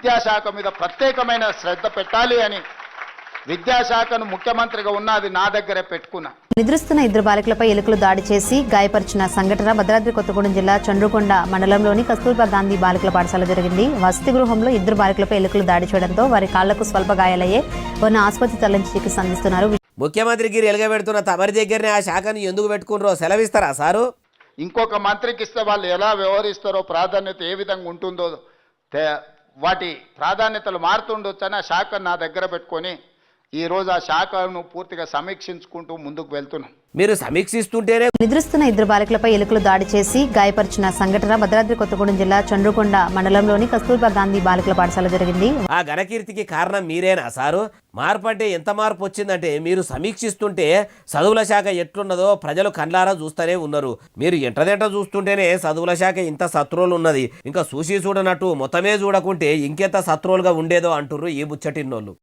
విద్యాశాఖ మీద ప్రత్యేకమైన శ్రద్ధ పెట్టాలి అని విద్యాశాఖను ముఖ్యమంత్రిగా ఉన్నది నా దగ్గరే పెట్టుకున్నా. నిద్రిస్తున్న ఇద్దరు బాలికలపై ఎలుకలు దాడి చేసి గాయపరిచిన సంఘటన భద్రాద్రి కొత్తగూడెం జిల్లా చండ్రుకొండ మండలంలోని కస్తూర్బా గాంధీ బాలికల పాఠశాల జరిగింది. వసతి గృహంలో ఇద్దరు బాలికలపై ఎలుకలు దాడి చేయడంతో వారి కాళ్ళకు స్వల్ప గాయాలయ్యే వారిని ఆసుపత్రి తరలించి చికిత్స అందిస్తున్నారు. ముఖ్యమంత్రికి ఎలుగబెడుతున్న తమరి దగ్గరనే ఆ శాఖను ఎందుకు పెట్టుకున్నారో సెలవిస్తారా సారు? ఇంకొక మంత్రికి ఇస్తే వాళ్ళు ఎలా వ్యవహరిస్తారో ప్రాధాన్యత ఏ విధంగా ఉంటుందో వాటి ప్రాధాన్యతలు మారుతుండొచ్చని ఆ శాఖను నా దగ్గర పెట్టుకొని ఈరోజు ఆ శాఖను పూర్తిగా సమీక్షించుకుంటూ ముందుకు వెళ్తున్నాం. మీరు సమీక్షిస్తుంటేనే నిద్రిస్తున్న ఇద్దరు బాలికలపై ఎలుకలు దాడి చేసి గాయపరిచిన సంఘటన భద్రాద్రి కొత్తగూడెం జిల్లా చండ్రుకొండ మండలంలోని కస్తూర్బా గాంధీ బాలికల పాఠశాల జరిగింది. ఆ ఘనకీర్తికి కారణం మీరేనా సారు? మార్పు అంటే ఎంత మార్పు వచ్చిందంటే మీరు సమీక్షిస్తుంటే చదువుల శాఖ ఎట్లున్నదో ప్రజలు కండ్లారా చూస్తూనే ఉన్నారు. మీరు ఎంటదెంట చూస్తుంటేనే చదువుల శాఖ ఇంత శత్రువులు ఉన్నది. ఇంకా చూసి చూడనట్టు మొత్తమే చూడకుంటే ఇంకెంత శత్రువులుగా ఉండేదో అంటుర్రు ఈ ముచ్చటిన్నోళ్ళు.